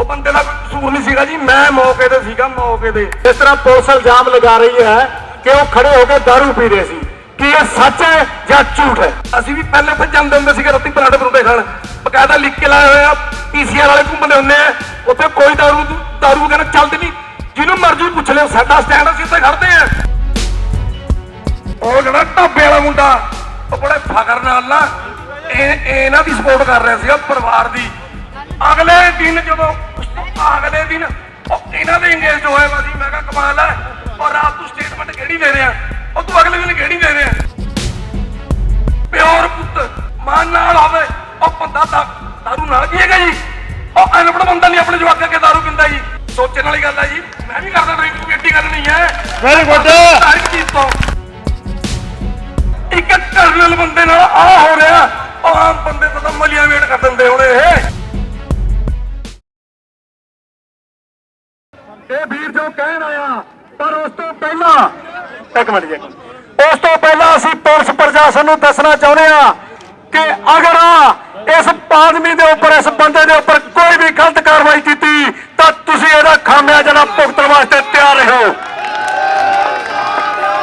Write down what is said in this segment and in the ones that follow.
ਉਹ ਬੰਦੇ ਦਾ ਕਸੂਰ ਨਹੀਂ ਸੀਗਾ ਜੀ, ਮੈਂ ਮੌਕੇ ਤੇ ਸੀਗਾ, ਮੌਕੇ ਤੇ। ਇਸ ਤਰ੍ਹਾਂ ਪੁਲਿਸ ਇਲਜ਼ਾਮ ਲਗਾ ਰਹੀ ਹੈ ਕਿ ਉਹ ਖੜੇ ਹੋ ਕੇ दारू ਪੀ ਰਹੇ ਸੀ। ਕੀ ਇਹ ਸੱਚ ਹੈ ਜਾਂ ਝੂਠ ਹੈ? ਅਸੀਂ ਵੀ ਪਹਿਲੇ ਉੱਥੇ ਜਾਂਦੇ ਹੁੰਦੇ ਸੀਗੇ ਰਾਤੀ ਪਰਾਂਠੇ ਪਰੂੰਠੇ ਖਾਣ। ਬਕਾਇਦਾ ਲਿਖ ਕੇ ਲਾਏ ਹੋਏ ਆ ਪੀਸੀਆਰ ਵਾਲੇ ਘੁੰਮਦੇ ਹੁੰਦੇ ਆ। ਉੱਥੇ ਕੋਈ ਦਾਰੂ ਦਾਰੂ ਵਗੈਰਾ ਚੱਲਦੀ ਨਹੀਂ। ਜਿਹਨੂੰ ਮਰਜ਼ੀ ਪੁੱਛ ਲਿਓ, ਸਾਡਾ ਸਟੈਂਡ ਅਸੀਂ ਉੱਥੇ ਖੜਦੇ ਆ। ਉਹ ਜਿਹੜਾ ਢਾਬੇ ਵਾਲਾ ਮੁੰਡਾ, ਉਹ ਬੜੇ ਫਖਰ ਨਾਲ ਨਾ, ਇਹ ਇਹਨਾਂ ਦੀ ਸਪੋਰਟ ਕਰ ਰਿਹਾ ਸੀਗਾ ਪਰਿਵਾਰ ਦੀ। ਅਗਲੇ ਦਿਨ ਜਦੋਂ ਅਗਲੇ ਦਿਨ ਉਹ ਇਹਨਾਂ ਦੇ ਇੰਗੇਜ ਹੋਏ ਵਾ ਸੀ ਮੈਂ ਕਿਹਾ ਕਮਾਲ ਹੈ ਔਰ ਰਾਤ ਨੂੰ ਸਟੇਟਮੈਂਟ ਕਿਹੜੀ ਦੇ ਰਿਹਾ ਉਹ ਤੂੰ ਅਗਲੇ ਦਿਨ ਕਿਹੜੀ ਦੇ ਰਿਹਾ ਪਿਓਰ ਪੁੱਤ ਮਾਨ ਨਾਲ ਹੋਵੇ ਉਹ ਬੰਦਾ ਤਾਂ ਦਾਰੂ ਨਾਲ ਪੀਏਗਾ ਜੀ। ਉਹ ਅਨਪੜ ਬੰਦਾ ਨਹੀਂ ਆਪਣੇ ਜਵਾਕਾਂ ਕੇ ਦਾਰੂ ਪੀਂਦਾ ਜੀ। ਸੋਚਣ ਵਾਲੀ ਗੱਲ ਹੈ ਜੀ। ਮੈਂ ਵੀ ਕਰਦਾ ਡਰਿੰਕ ਕੋਈ ਐਡੀ ਗੱਲ ਨਹੀਂ ਹੈ। Very good. ਹਰ ਚੀਜ਼ ਤੋਂ ਇੱਕ ਕਰਨਲ ਬੰਦੇ ਨਾਲ ਆ ਹੋ ਰਿਹਾ। ਇਹ ਕਹਿਣ ਆਇਆ ਪਰ ਉਸ ਤੋਂ ਪਹਿਲਾਂ ਇੱਕ ਮਿੰਟ ਜੀ। ਉਸ ਤੋਂ ਪਹਿਲਾਂ ਅਸੀਂ ਪੁਲਿਸ ਪ੍ਰਸ਼ਾਸਨ ਨੂੰ ਦੱਸਣਾ ਚਾਹੁੰਦੇ ਹਾਂ ਕਿ ਅਗਰ ਇਸ ਆਦਮੀ ਦੇ ਉੱਪਰ, ਇਸ ਬੰਦੇ ਦੇ ਉੱਪਰ ਕੋਈ ਵੀ ਗਲਤ ਕਾਰਵਾਈ ਕੀਤੀ ਤਾਂ ਤੁਸੀਂ ਇਹਦਾ ਖਾਮਿਆਜਾ ਭੁਗਤਣ ਵਾਸਤੇ ਤਿਆਰ ਰਹੋ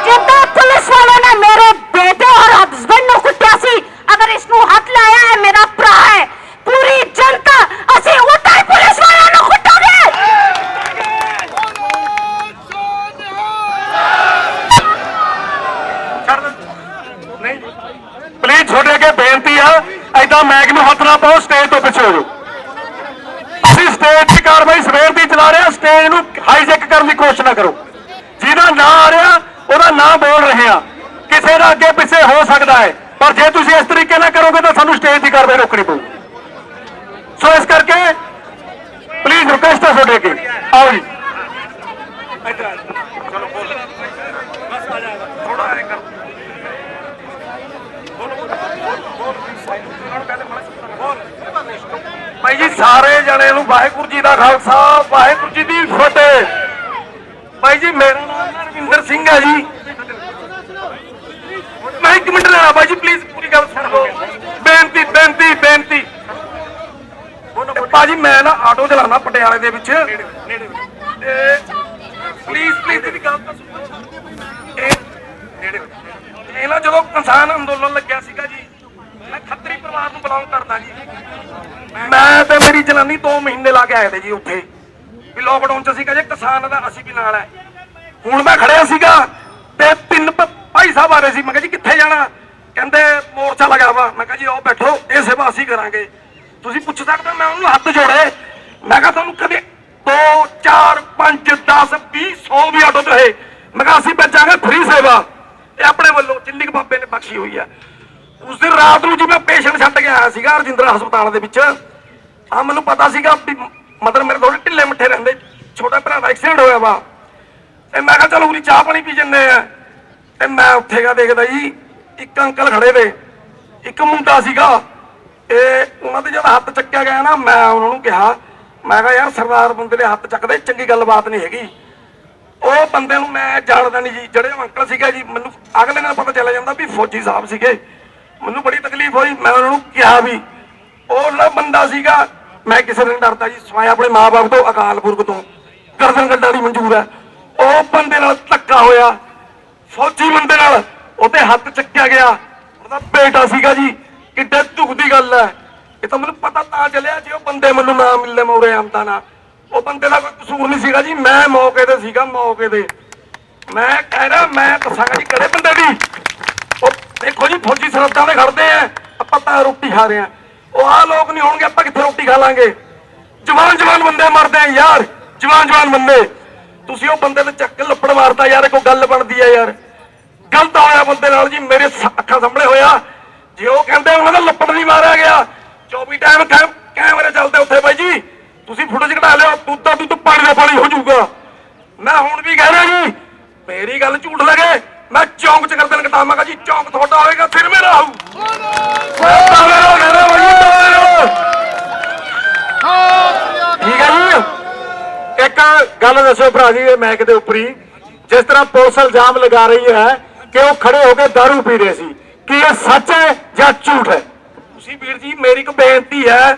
ਜਿੱਦਾਂ ਪੁਲਿਸ ਵਾਲਿਆਂ ਨੇ ਮੇਰੇ ਬੇਟੇ ਔਰ ਹਸਬੰਡ ਨੂੰ ਕੁੱਟਿਆ ਸੀ ਅਗਰ ਇਸ ਨੂੰ ਹੱਥ ਲਾਇਆ ਹੈ ਮੇਰਾ ਭਰਾ ਹੈ ਪੂਰੀ ਜਨਤਾ ਅਸੀਂ ਉਦਾਂ ਹੀ ਪੁਲਿਸ ਵਾਲਿਆਂ ਨੂੰ ਕੁੱਟੋਗੇ ਨਹੀਂ ਪਲੀਜ਼ ਛੋਟੇ ਅੱਗੇ ਬੇਨਤੀ ਆ ਐਦਾਂ ਮੈਗ ਨੂੰ ਹੱਥ ਨਾ ਪਾਓ ਸਟੇਜ ਤੋਂ ਪਿੱਛੇ ਹੋ ਜਾਓ ਅਸੀਂ ਸਟੇਜ ਦੀ ਕਾਰਵਾਈ ਸਵੇਰ ਦੀ ਚਲਾ ਰਹੇ ਹਾਂ ਸਟੇਜ ਨੂੰ ਹਾਈਜੈਕ ਕਰਨ ਦੀ ਕੋਸ਼ਿਸ਼ ਨਾ ਕਰੋ। ਜਿਹਦਾ ਨਾਂ ਆ ਰਿਹਾ, ਉਹਦਾ ਨਾਂ ਬੋਲ ਰਹੇ ਆ। ਕਿਸੇ ਦਾ ਅੱਗੇ ਪਿੱਛੇ ਹੋ ਸਕਦਾ ਹੈ, ਪਰ ਜੇ ਤੁਸੀਂ ਇਸ ਤਰੀਕੇ ਨਾਲ ਕਰੋਗੇ ਤਾਂ ਸਾਨੂੰ ਸਟੇਜ ਦੀ ਕਾਰਵਾਈ ਰੋਕਣੀ ਪਊ। ਸੋ ਇਸ ਕਰਕੇ ਪਲੀਜ਼ ਰਿਕਵੈਸਟ ਹੈ ਤੁਹਾਡੇ ਅੱਗੇ। ਆਓ ਜੀ। ਥੋੜਾ ਐ ਕਰ ਭਾਈ ਜੀ, ਸਾਰੇ ਜਣੇ ਨੂੰ ਵਾਹਿਗੁਰੂ ਜੀ ਦਾ ਖਾਲਸਾ, ਵਾਹਿਗੁਰੂ ਜੀ ਦੀ ਫਤਿਹ। ਭਾਈ ਜੀ, ਮੇਰਾ ਨਾਮ ਨਾ ਸਿੰਘ ਹੈ ਜੀ। ਮੈਂ ਇੱਕ ਮਿੰਟ ਲੈਣਾ ਭਾਈ ਜੀ ਪਲੀਜ਼ ਪੂਰੀ ਗੱਲ ਸੁਣ ਲਓ। ਬੇਨਤੀ ਬੇਨਤੀ ਬੇਨਤੀ। ਭਾਜੀ, ਮੈਂ ਨਾ ਆਟੋ ਚਲਾਉਣਾ ਪਟਿਆਲੇ ਦੇ ਵਿੱਚ। ਤੇ ਪਲੀਜ਼ ਪਲੀਜ਼ ਦੀ ਗੱਲ ਤਾਂ ਸੁਣੋ। ਇਹ ਇਹ ਨਾ ਜਦੋਂ ਕਿਸਾਨ ਅੰਦੋਲਨ ਲੱਗਿਆ ਸੀਗਾ ਜੀ, ਮੈਂ ਖੱਤਰੀ ਪਰਿਵਾਰ ਨੂੰ ਬਿਲੋਂਗ ਕਰਦਾ ਜੀ। ਮੈਂ ਤੇ ਮੇਰੀ ਜਨਾਨੀ 2 ਮਹੀਨੇ ਲਾ ਕੇ ਆਏ ਤੇ ਜੀ ਉੱਥੇ। ਵੀ ਲੋਕਡਾਊਨ ਚ ਸੀਗਾ ਜੇ ਕਿਸਾਨ ਦਾ ਅਸੀਂ ਵੀ ਨਾਲ ਹੈ। ਹੁਣ ਮੈਂ ਖੜਿਆ ਸੀਗਾ ਤੇ ਤਿੰਨ ਭਾਈ ਸਾਹਿਬ ਆ ਰਹੇ ਸੀ। ਮੈਂ ਕਿਹਾ ਜੀ ਕਿੱਥੇ ਜਾਣਾ? ਕਹਿੰਦੇ ਮੋਰਚਾ ਲਗਾ ਵਾ। ਮੈਂ ਕਿਹਾ ਜੀ ਆਓ ਬੈਠੋ, ਇਹ ਸੇਵਾ ਅਸੀਂ ਕਰਾਂਗੇ। ਤੁਸੀਂ ਪੁੱਛ ਸਕਦੇ ਮੈਂ ਉਹਨੂੰ ਹੱਥ ਜੋੜੇ। ਮੈਂ ਕਿਹਾ ਤੁਹਾਨੂੰ ਕਦੇ 2 4 5 10 20 100 ਵੀ ਆਟੋ ਚ ਹੈ। ਮੈਂ ਕਿਹਾ ਅਸੀਂ ਭੇਜਾਂਗੇ ਫ੍ਰੀ ਸੇਵਾ। ਇਹ ਆਪਣੇ ਵੱਲੋਂ ਜਿੰਨੀ ਕੁ ਬਾਬੇ ਨੇ ਬਖਸ਼ੀ ਹੋਈ ਆ ਉਸ ਦਿਨ ਰਾਤ ਨੂੰ ਜੀ ਮੈਂ ਪੇਸ਼ੈਂਟ ਛੱਡ ਕੇ ਆਇਆ ਸੀਗਾ ਰਜਿੰਦਰਾ ਹਸਪਤਾਲ ਦੇ ਵਿੱਚ। ਆ ਮੈਨੂੰ ਪਤਾ ਸੀਗਾ ਮਤਲਬ ਮੇਰੇ ਥੋੜੇ ਢਿੱਲੇ ਮਿੱਠੇ ਰਹਿੰਦੇ, ਛੋਟਾ ਭਰਾ ਦਾ ਐਕਸੀਡੈਂਟ ਹੋਇਆ ਵਾ। ਤੇ ਮੈਂ ਕਿਹਾ, ਚਲੋ ਉਰੀ ਚਾਹ ਪਾਣੀ ਪੀ ਜੰਨੇ ਆ। ਤੇ ਮੈਂ ਉੱਥੇ ਗਾ ਦੇਖਦਾ ਜੀ, ਇੱਕ ਅੰਕਲ ਖੜੇ ਨੇ ਇੱਕ ਮੁੰਡਾ ਸੀਗਾ। ਇਹ ਉਹਨਾਂ ਦੇ ਜਦ ਹੱਥ ਚੱਕਿਆ ਗਿਆ ਨਾ, ਮੈਂ ਉਹਨਾਂ ਨੂੰ ਕਿਹਾ, ਮੈਂ ਕਿਹਾ, ਯਾਰ ਸਰਦਾਰ ਬੰਦੇ ਦੇ ਹੱਥ ਚੱਕਦੇ, ਚੰਗੀ ਗੱਲਬਾਤ ਨਹੀਂ ਹੈਗੀ। ਉਹ ਬੰਦੇ ਨੂੰ ਮੈਂ ਜਾਣਦਾ ਨਹੀਂ ਜੀ, ਜਿਹੜੇ ਉਹ ਅੰਕਲ ਸੀਗਾ ਜੀ, ਮੈਨੂੰ ਅਗਲੇ ਦਿਨ ਪਤਾ ਚੱਲ ਜਾਂਦਾ ਵੀ ਫੌਜੀ ਸਾਹਿਬ ਸੀਗੇ। ਮੈਨੂੰ ਬੜੀ ਤਕਲੀਫ ਹੋਈ, ਮੈਂ ਉਹਨਾਂ ਨੂੰ ਕਿਹਾ ਵੀ, ਉਹ ਜਿਹੜਾ ਬੰਦਾ ਸੀਗਾ ਮੈਂ ਕਿਸੇ ਦਿਨ ਡਰਦਾ ਜੀ ਸਵਾਏ ਆਪਣੇ ਮਾਪੇ ਤੋਂ, ਅਕਾਲ ਪੁਰਖ ਤੋਂ। ਗਰਦਨ ਕੱਢਣ ਦੀ ਮਨਜ਼ੂਰ ਹੈ। ਉਹ ਬੰਦੇ ਨਾਲ ਧੱਕਾ ਹੋਇਆ। ਫੌਜੀ ਬੰਦੇ ਨਾਲ ਉਹਦੇ ਹੱਥ ਚੱਕਿਆ ਗਿਆ। ਉਹਦਾ ਬੇਟਾ ਸੀਗਾ ਜੀ। ਕਿੱਡੇ ਦੁੱਖ ਦੀ ਗੱਲ ਹੈ। ਇਹ ਤਾਂ ਮੈਨੂੰ ਪਤਾ ਤਾਂ ਚੱਲਿਆ ਜੇ ਉਹ ਬੰਦੇ ਮੈਨੂੰ ਨਾ ਮਿਲਦੇ ਮੌਰੇ ਆਮਦਾ ਨਾ ਉਹ ਬੰਦੇ ਦਾ ਕੋਈ ਕਸੂਰ ਨਹੀਂ ਸੀਗਾ ਜੀ। ਮੈਂ ਮੌਕੇ ਤੇ ਸੀਗਾ, ਮੌਕੇ ਤੇ। ਮੈਂ ਕਹਿ ਰਿਹਾ, ਮੈਂ ਦੱਸਾਂਗਾ ਜੀ ਕਿਹੜੇ ਬੰਦੇ ਦੀ। ਉਹ ਦੇਖੋ ਜੀ, ਫੌਜੀ ਸਰਹੱਦਾਂ ਦੇ ਖੜਦੇ ਆ। ਆਪਾਂ ਤਾਂ ਰੋਟੀ ਖਾ ਰਹੇ ਆ। ਉਹ ਆ ਲੋਕ ਨਹੀਂ ਹੋਣਗੇ, ਆਪਾਂ ਕਿੱਥੇ ਰੋਟੀ ਖਾ ਲਾਂਗੇ? ਜਵਾਨ ਜਵਾਨ ਬੰਦੇ ਮਰਦੇ ਆ ਯਾਰ, ਜਵਾਨ ਜਵਾਨ ਬੰਦੇ। ਤੁਸੀਂ ਉਹ ਬੰਦੇ ਤੇ ਚੱਕ ਕੇ ਲੱਪੜ ਮਾਰਤਾ, ਯਾਰ, ਕੋਈ ਗੱਲ ਬਣਦੀ ਆ ਯਾਰ। ਗਲਤ ਹੋਇਆ ਬੰਦੇ ਨਾਲ ਜੀ, ਮੇਰੇ ਅੱਖਾਂ ਸਾਹਮਣੇ ਹੋਇਆ। ਜੇ ਉਹ ਕਹਿੰਦੇ ਉਹਨਾਂ ਦਾ ਲੱਪੜ ਨਹੀਂ ਮਾਰਿਆ ਗਿਆ। 24 ਟਾਈਮ ਕੈਮ ਕੈਮਰੇ ਚੱਲਦੇ ਉੱਥੇ ਬਾਈ ਜੀ। ਤੁਸੀਂ ਫੁਟੇਜ ਕਢਾ ਲਿਓ ਤੂੰ ਤਾਂ ਤੂੰ ਪਾਣੀ ਦਾ ਪਾਣੀ ਹੋ ਜਾਊਗਾ। ਮੈਂ ਹੁਣ ਵੀ ਕਹਿ ਰਿਹਾ ਜੀ, ਮੇਰੀ ਗੱਲ ਝੂਠ ਲੱਗੇ। ਮੈਂ ਚੌਂਕ ਚ ਗਰਦਨ ਕਟਾਵਾਂਗਾ ਜੀ ਚੌਂਕ ਤੁਹਾਡਾ ਹੋਏਗਾ ਫਿਰ ਮੇਰਾ ਆਊ। ਠੀਕ ਹੈ ਜੀ। ਇੱਕ ਗੱਲ ਦੱਸੋ ਭਰਾ ਜੀ ਇਹ ਮੈਕ ਦੇ ਉੱਪਰ ਹੀ। ਜਿਸ ਤਰ੍ਹਾਂ ਪੁਲਿਸ ਇਲਜ਼ਾਮ ਲਗਾ ਰਹੀ ਹੈ ਕਿ ਉਹ ਖੜੇ ਹੋ ਕੇ दारू ਪੀ ਰਹੇ ਸੀ ਕੀ ਇਹ ਸੱਚ ਹੈ ਜਾਂ ਝੂਠ ਹੈ? ਤੁਸੀਂ ਵੀਰ ਜੀ ਮੇਰੀ ਇੱਕ ਬੇਨਤੀ ਹੈ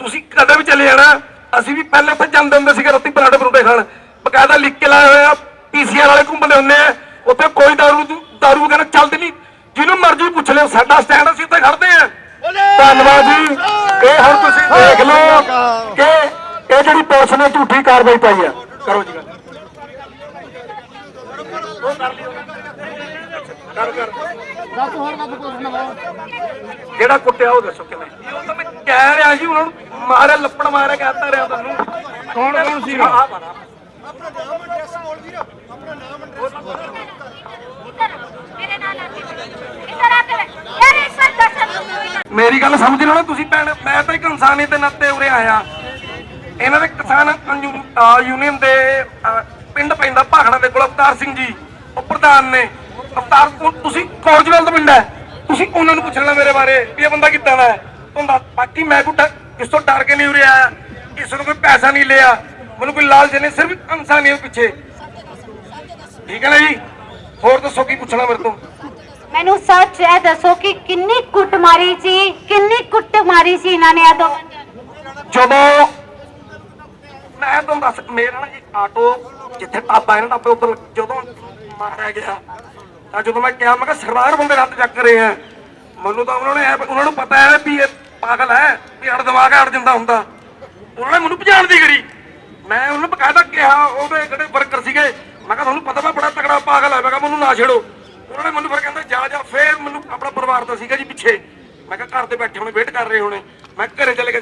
ਤੁਸੀਂ ਕਦੇ ਵੀ ਚਲੇ ਜਾਣਾ ਅਸੀਂ ਵੀ ਪਹਿਲੇ ਉੱਥੇ ਜਾਂਦੇ ਹੁੰਦੇ ਸੀਗੇ ਰਾਤੀ ਪਰਾਂਠੇ ਪਰੂੰਠੇ ਖਾਣ। ਬਕਾਇਦਾ ਲਿਖ ਕੇ ਲਾਇਆ ਹੋਇਆ ਪੀਸੀਆਰ ਵਾਲੇ ਘੁੰਮਦੇ ਹੁੰਦੇ ਆ। ਉੱਥੇ ਕੋਈ ਦਾਰੂ ਦਾਰੂ ਵਗੈਰਾ ਚੱਲਦੀ ਨਹੀਂ। ਜਿਹਨੂੰ ਮਰਜ਼ੀ ਪੁੱਛ ਲਿਓ ਸਾਡਾ ਸਟੈਂਡ ਅਸੀਂ ਉੱਥੇ ਖੜਦੇ ਆ ਧੰਨਵਾਦ ਜੀ। ਇਹ ਹੁਣ ਤੁਸੀਂ ਦੇਖ ਲਓ ਕਿ ਇਹ ਜਿਹੜੀ ਪੁਲਿਸ ਨੇ ਝੂਠੀ ਕਾਰਵਾਈ ਪਾਈ ਆ। ਕਰੋ ਜੀ ਗੱਲ। ਜਿਹੜਾ ਕੁੱਟਿਆ ਉਹ ਦੱਸੋ ਕਿਵੇਂ। ਉਹ ਤਾਂ ਮੈਂ ਕਹਿ ਰਿਹਾ ਜੀ ਉਹਨਾਂ ਨੂੰ ਮਾਰਿਆ ਲੱਪੜ ਮਾਰਿਆ ਕਹਤਾ ਰਿਹਾ ਤੁਹਾਨੂੰ। ਕੌਣ ਕੌਣ ਮੇਰੀ ਗੱਲ ਸਮਝ ਲਓ ਨਾ ਤੁਸੀਂ ਭੈਣ? ਮੈਂ ਤਾਂ ਇੱਕ ਇਨਸਾਨੀ ਦੇ ਨਾਤੇ ਉਰੇ ਆਇਆ। ਇਹਨਾਂ ਦੇ ਕਿਸਾਨ ਯੂਨੀਅਨ ਦੇ ਪਿੰਡ ਪੈਂਦਾ ਭਾਖੜਾ ਦੇ ਕੋਲ, ਅਵਤਾਰ ਸਿੰਘ ਜੀ, ਉਹ ਪ੍ਰਧਾਨ ਨੇ। ਅਵਤਾਰ ਤੁਸੀਂ ਕੌਰਜਵੈਲ ਦਾ ਪਿੰਡ ਹੈ? ਤੁਸੀਂ ਉਹਨਾਂ ਨੂੰ ਪੁੱਛਣਾ ਮੇਰੇ ਬਾਰੇ ਵੀ ਇਹ ਬੰਦਾ ਕਿੱਦਾਂ ਦਾ ਹੈ। ਤੁਹਾਨੂੰ ਬਾਕੀ ਮੈਂ ਕੋਈ ਡ- ਕਿਸ ਤੋਂ ਡਰ ਕੇ ਨਹੀਂ ਉਰੇ ਆਇਆ। ਕਿਸੇ ਨੂੰ ਕੋਈ ਪੈਸਾ ਨਹੀਂ ਲਿਆ। ਮੈਨੂੰ ਕੋਈ ਲਾਲਚ ਨਹੀਂ, ਸਿਰਫ ਇਨਸਾਨੀਅਤ ਪਿੱਛੇ। ਠੀਕ ਹੈ ਨਾ ਜੀ? ਹੋਰ ਦੱਸੋ ਕੀ ਪੁੱਛਣਾ ਮੇਰੇ ਤੋਂ? ਮੈਨੂੰ ਸੱਚ ਇਹ ਦੱਸੋ ਕਿ ਕਿੰਨੀ ਕੁੱਟ ਮਾਰੀ ਸੀ, ਕਿੰਨੀ ਕੁੱਟ ਮਾਰੀ ਸੀ ਇਹਨਾਂ ਨੇ ਇਹ ਜਦੋਂ ਮੈਂ ਤੁਹਾਨੂੰ ਦੱਸ, ਮੇਰਾ ਨਾ ਜੀ ਆਟੋ ਜਿੱਥੇ ਢਾਬਾ ਹੈ ਨਾ ਉੱਧਰ ਜਦੋਂ ਮਾਰਿਆ ਗਿਆ, ਤਾਂ ਜਦੋਂ ਮੈਂ ਕਿਹਾ ਮੈਂ ਕਿਹਾ, ਸਰਦਾਰ ਬੰਦੇ ਹੱਥ ਚੱਕ ਰਹੇ ਆ। ਮੈਨੂੰ ਤਾਂ ਉਹਨਾਂ ਨੇ ਉਹਨਾਂ ਨੂੰ ਪਤਾ ਹੈ ਵੀ ਇਹ ਪਾਗਲ ਹੈ, ਵੀ ਅੜ ਦਿਮਾਗ ਅੜ ਜਾਂਦਾ ਹੁੰਦਾ। ਉਹਨਾਂ ਨੇ ਮੈਨੂੰ ਭਜਾਣ ਦੀ ਕਰੀ ਮੈਂ ਉਹਨੂੰ ਬਕਾਇਦਾ ਕਿਹਾ, ਉਹਦੇ ਜਿਹੜੇ ਵਰਕਰ ਸੀਗੇ, ਮੈਂ ਕਿਹਾ, ਤੁਹਾਨੂੰ ਪਤਾ ਮੈਂ ਬੜਾ ਤਕੜਾ ਪਾਗਲ ਹੈ, ਮੈਂ ਕਿਹਾ, ਮੈਨੂੰ ਨਾ ਛੇੜੋ। ਉਹਨਾਂ ਨੇ ਮੈਨੂੰ ਫਿਰ ਕਹਿੰਦਾ ਜਾ ਫੇਰ ਮੈਨੂੰ ਆਪਣਾ ਪਰਿਵਾਰ ਦਾ ਸੀਗਾ ਜੀ ਪਿੱਛੇ। ਮੈਂ ਕਿਹਾ ਘਰ ਤੇ ਬੈਠੇ ਹੋਣੇ ਵੇਟ ਕਰ ਰਹੇ ਹੋਣੇ। ਮੈਂ ਘਰੇ ਚਲੇ ਗਿਆ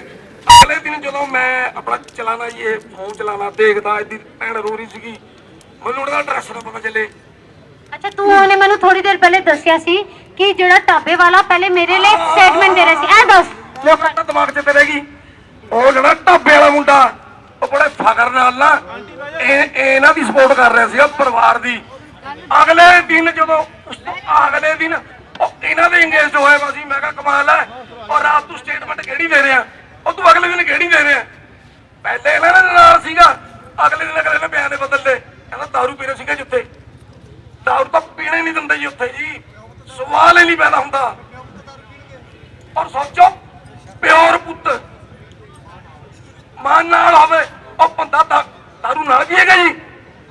ਅਗਲੇ ਦਿਨ ਜਦੋਂ ਮੈਂ ਆਪਣਾ ਚਲਾਣਾ ਜੀ ਇਹ ਫੋਨ ਚਲਾਣਾ ਦੇਖਦਾ ਇਹਦੀ ਭੈਣ ਰੋ ਰਹੀ ਸੀਗੀ। ਮੈਨੂੰ ਉਹਦਾ ਐਡਰੈਸ ਦਾ ਪਤਾ ਚੱਲੇ। ਅੱਛਾ ਤੂੰ ਉਹਨੇ ਮੈਨੂੰ ਥੋੜੀ ਦੇਰ ਪਹਿਲੇ ਦੱਸਿਆ ਸੀ ਕਿ ਜਿਹੜਾ ਢਾਬੇ ਵਾਲਾ ਪਹਿਲੇ ਮੇਰੇ ਲਈ ਸਟੇਟਮੈਂਟ ਦੇ ਰਿਹਾ ਸੀ। ਇਹ ਦੱਸ। ਲੋਕਾਂ ਦਾ ਦਿਮਾਗ 'ਚ ਤੇ ਰਹਿ ਗਈ। ਉਹ ਜਿਹੜਾ ਢਾਬੇ ਵਾਲਾ ਮੁੰਡਾ ਉਹ ਬੜੇ ਫਖਰ ਨਾਲ ਨਾ ਇਹ ਇਹ ਇਹਨਾਂ ਦੀ ਸਪੋਰਟ ਕਰ ਰਿਹਾ ਸੀਗਾ ਪਰਿਵਾਰ ਦੀ। ਅਗਲੇ ਦਿਨ ਜਦੋਂ ਉਸ ਤੋਂ ਅਗਲੇ ਦਿਨ ਉਹ ਇਹਨਾਂ ਦੇ ਇੰਗੇਜ ਹੋਏ ਵਾ ਸੀ ਮੈਂ ਕਿਹਾ ਕਮਾਲ ਹੈ ਔਰ ਰਾਤ ਤੂੰ ਸਟੇਟਮੈਂਟ ਕਿਹੜੀ ਦੇ ਰਿਹਾ? ਉਹ ਤੂੰ ਅਗਲੇ ਦਿਨ ਕਿਹੜੀ ਦੇ ਰਿਹਾ? ਪਹਿਲੇ ਇਹਨਾਂ ਦੇ ਨਾਲ ਸੀਗਾ। ਅਗਲੇ ਦਿਨ ਅਗਲੇ ਨੇ ਬਿਆਨ ਦੇ ਬਦਲਦੇ ਕਹਿੰਦਾ ਦਾਰੂ ਪੀ ਸੀਗਾ ਜਿੱਥੇ ਦਾਰੂ ਤਾਂ ਪੀਣੇ ਨਹੀਂ ਦਿੰਦੇ ਜੀ ਉੱਥੇ ਜੀ। ਸਵਾਲ ਹੀ ਨਹੀਂ ਪੈਦਾ ਹੁੰਦਾ। ਔਰ ਸੋਚੋ, ਪਿਓਰ ਪੁੱਤ। ਮਨ ਨਾਲ ਹੋਵੇ, ਉਹ ਬੰਦਾ ਦਾ ਦਾਰੂ ਨਾਲ ਪੀਏਗਾ ਜੀ।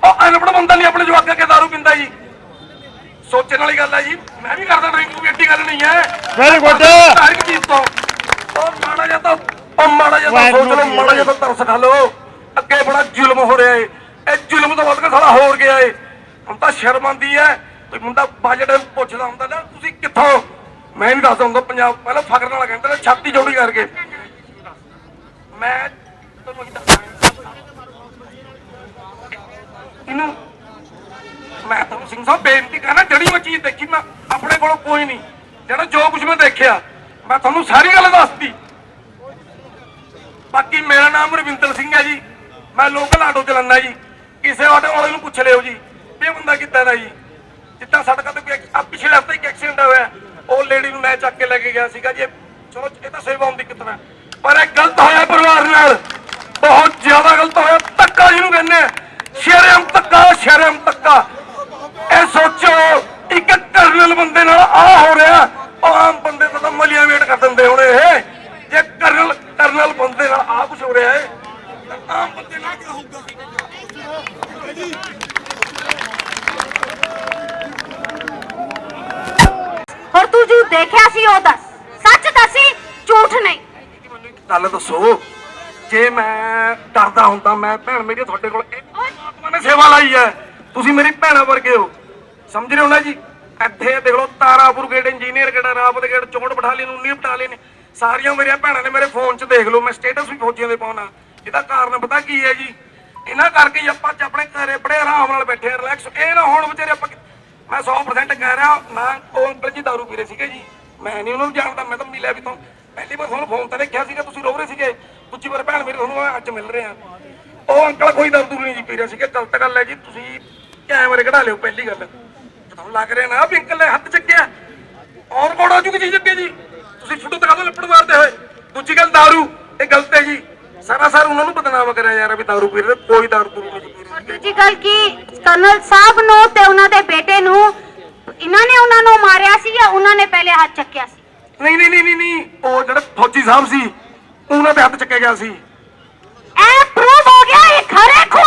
ਉਹ ਅਨਪੜ ਬੰਦਾ ਨਹੀਂ, ਆਪਣੇ ਜਵਾਕਾਂ ਅੱਗੇ ਪੀਂਦਾ ਜੀ। ਸੋਚਣ ਵਾਲੀ ਗੱਲ ਹੈ ਜੀ। ਮੈਂ ਵੀ ਕਰਦਾ ਡਰਿੰਕ ਕੋਈ ਐਡੀ ਗੱਲ ਨਹੀਂ ਹੈ। Very good. ਹਰ ਇੱਕ ਚੀਜ਼ ਤੋਂ। ਉਹ ਮਾੜਾ ਜਿਹਾ ਤਾਂ ਉਹ ਮਾੜਾ ਜਿਹਾ ਤਾਂ ਸੋਚ ਲਓ ਮਾੜਾ ਜਿਹਾ ਤਾਂ ਤਰਸ ਖਾ ਲਓ। ਅੱਗੇ ਬੜਾ ਜ਼ੁਲਮ ਹੋ ਰਿਹਾ ਏ। ਇਹ ਜ਼ੁਲਮ ਤੋਂ ਵੱਧ ਕੇ ਸਾਲਾ ਹੋਰ ਗਿਆ ਏ। ਹੁਣ ਤਾਂ ਸ਼ਰਮ ਆਉਂਦੀ ਹੈ। ਕੋਈ ਮੁੰਡਾ ਬਜਟ ਪੁੱਛਦਾ ਹੁੰਦਾ ਨਾ ਤੁਸੀਂ ਕਿੱਥੋਂ? ਮੈਂ ਨਹੀਂ ਦੱਸਦਾ ਹੁੰਦਾ ਪੰਜਾਬ ਪਹਿਲਾਂ ਫਖਰ ਨਾਲ ਕਹਿੰਦੇ ਨੇ ਛਾਤੀ ਜੋੜੀ ਕਰਕੇ। ਮੈਂ ਤੁਹਾਨੂੰ ਇਹਨੂੰ ਮੈਂ ਤੁਹਾਨੂੰ ਸਿੰਘ ਸਾਹਿਬ ਬੇਨਤੀ ਕਰਨਾ ਜਿਹੜੀ ਉਹ ਚੀਜ਼ ਦੇਖੀ, ਮੈਂ ਆਪਣੇ ਕੋਲ ਕੋਈ ਨਹੀਂ। ਜਿਹੜਾ ਜੋ ਕੁਝ ਮੈਂ ਦੇਖਿਆ, ਮੈਂ ਤੁਹਾਨੂੰ ਸਾਰੀ ਗੱਲ ਦੱਸਤੀ। ਬਾਕੀ ਮੇਰਾ ਨਾਮ ਰਵਿੰਦਰ ਸਿੰਘ ਹੈ ਜੀ। ਮੈਂ ਲੋਕਲ ਆਟੋ ਚਲਾਉਂਦਾ ਜੀ। ਕਿਸੇ ਆਟੋ ਵਾਲੇ ਨੂੰ ਪੁੱਛ ਲਿਓ ਜੀ, ਵੀ ਬੰਦਾ ਕਿੱਦਾਂ ਦਾ ਜੀ? ਜਿੱਦਾਂ ਸੜਕਾਂ ਤੇ ਕੋਈ ਆ ਪਿਛਲੇ ਹਫ਼ਤੇ ਇੱਕ ਐਕਸੀਡੈਂਟ ਹੋਇਆ, ਉਹ ਲੇਡੀ ਨੂੰ ਮੈਂ ਚੱਕ ਕੇ ਲੈ ਕੇ ਗਿਆ ਸੀਗਾ ਜੀ। ਇਹ- ਚਲੋ, ਇਹ ਤਾਂ ਸੇਵਾ ਹੁੰਦੀ ਕਿਤਨਾ ਪਰ ਇਹ ਗਲਤ ਹੋਇਆ ਪਰਿਵਾਰ ਨਾਲ। ਬਹੁਤ ਜ਼ਿਆਦਾ ਗਲਤ ਹੋਇਆ, ਧੱਕਾ ਜਿਹਨੂੰ ਕਹਿੰਦੇ ਸ਼ਰਮ ਧੱਕਾ ਸ਼ਰਮ ਧੱਕਾ ਇਹ ਸੋਚੋ ਇੱਕ ਕਰਨਲ ਬੰਦੇ ਨਾਲ ਆ ਹੋ ਰਿਹਾ। ਆਮ ਬੰਦੇ ਤੋਂ ਤਾਂ ਮਲੀਆਂ ਵੇਟ ਕਰ ਦਿੰਦੇ ਹੁਣ ਇਹ। ਜੇ ਕਰਨਲ ਕਰਨਲ ਬੰਦੇ ਨਾਲ ਆ ਕੁਝ ਹੋ ਰਿਹਾ ਹੈ ਆਮ ਬੰਦੇ ਨਾਲ ਕੀ ਹੋਊਗਾ? ਹੋਰ ਤੂੰ ਜੋ ਦੇਖਿਆ ਸੀ ਉਹ ਦੱਸ। ਸੱਚ ਦੱਸੀ ਝੂਠ ਨਹੀਂ। ਮੈਨੂੰ ਇੱਕ ਗੱਲ ਦੱਸੋ। ਜੇ ਮੈਂ ਡਰਦਾ ਹੁੰਦਾ ਮੈਂ ਭੈਣ ਮੇਰੀ ਤੁਹਾਡੇ ਕੋਲ ਇਹ ਪਰਮਾਤਮਾ ਨੇ ਸੇਵਾ ਲਾਈ ਹੈ। ਤੁਸੀਂ ਮੇਰੀ ਭੈਣਾਂ ਵਰਗੇ ਹੋ। ਸਮਝ ਰਹੇ ਹੋ ਨਾ ਜੀ? ਇੱਥੇ ਦੇਖ ਲਓ, Tarapur gate engineer gate Rawat gate ਚੋੜ ਬਠਾਲੀ ਨੂੰ ਨੀ ਬਟਾਲੇ ਨੇ। ਸਾਰੀਆਂ ਮੇਰੀਆਂ ਭੈਣਾਂ ਨੇ ਮੇਰੇ ਫੋਨ 'ਚ ਦੇਖ ਲਓ, ਮੈਂ ਸਟੇਟਸ ਵੀ ਫੌਜੀਆਂ ਦੇ ਪਾਉਣਾ। ਇਹਦਾ ਕਾਰਨ ਪਤਾ ਕੀ ਹੈ ਜੀ? ਇਹਨਾਂ ਕਰਕੇ ਹੀ ਆਪਾਂ ਆਪਣੇ ਘਰੇ ਬੜੇ ਆਰਾਮ ਨਾਲ ਬੈਠੇ ਰਿਲੈਕਸ ਇਹ ਨਾ ਹੁਣ ਵਿਚਾਰੇ ਆਪਾਂ ਮੈਂ 100% ਕਹਿ ਰਿਹਾ, ਨਾ ਉਹ ਅੰਕਲ ਜੀ ਦਾਰੂ ਪੀ ਰਹੇ ਸੀਗੇ ਜੀ। ਮੈਂ ਨਹੀਂ ਉਹਨਾਂ ਨੂੰ ਜਾਣਦਾ, ਮੈਂ ਤਾਂ ਮਿਲਿਆ ਵੀ ਤੋਂ। ਪਹਿਲੀ ਵਾਰ ਤੁਹਾਨੂੰ ਫੋਨ ਤੇ ਦੇਖਿਆ ਸੀਗਾ, ਤੁਸੀਂ ਰੋ ਰਹੇ ਸੀਗੇ। ਦੂਜੀ ਵਾਰ ਭੈਣ ਮੇਰੀ ਤੁਹਾਨੂੰ ਅੱਜ ਮਿਲ ਰਹੇ ਆ। ਉਹ ਅੰਕਲ ਕੋਈ ਦਾਰੂ ਦੂਰੂ ਨਹੀਂ ਜੀ ਪੀ ਰਿਹਾ ਸੀਗਾ। ਗਲਤ ਗੱਲ ਹੈ ਜੀ, ਤੁਸੀਂ ਕੈਮਰੇ ਕਢਾ ਲਿਓ, ਪਹਿਲੀ ਗੱਲ। ਲੱਗ ਰਿਹਾ ਨਾ ਪਿੰਕਲ ਨੇ ਹੱਥ ਚੱਕਿਆ। ਔਰ ਕੋੜ ਆ ਚੁੱਕੀ ਚੀਜ਼ ਜੀ? ਤੁਸੀਂ ਫੋਟੋ ਦਿਖਾ ਲੱਪੜ ਮਾਰਦੇ ਹੋਏ। ਦੂਜੀ ਗੱਲ दारू ਇਹ ਗਲਤ ਹੈ ਜੀ। ਸਾਰਾ ਸਾਰ ਉਹਨਾਂ ਨੂੰ ਬਦਨਾਮ ਕਰਿਆ ਯਾਰ ਵੀ दारू ਪੀ ਰਹੇ ਕੋਈ दारू ਪੀ ਨਹੀਂ ਦੂਜੀ ਗੱਲ ਕੀ ਕਰਨਲ ਸਾਹਿਬ ਨੂੰ ਤੇ ਉਹਨਾਂ ਦੇ ਬੇਟੇ ਨੂੰ ਇਹਨਾਂ ਨੇ ਉਹਨਾਂ ਨੂੰ ਮਾਰਿਆ ਸੀ ਜਾਂ ਉਹਨਾਂ ਨੇ ਪਹਿਲੇ ਹੱਥ ਚੱਕਿਆ ਸੀ? ਨਹੀਂ ਨਹੀਂ ਨਹੀਂ ਨਹੀਂ ਉਹ ਜਿਹੜਾ ਫੌਜੀ ਸਾਹਿਬ ਸੀ ਉਹਨਾਂ ਦੇ ਹੱਥ ਚੱਕਿਆ ਗਿਆ ਸੀ। ਇਹ ਪ੍ਰੂਵ ਹੋ ਗਿਆ ਇਹ ਖਰੇ ਖੋ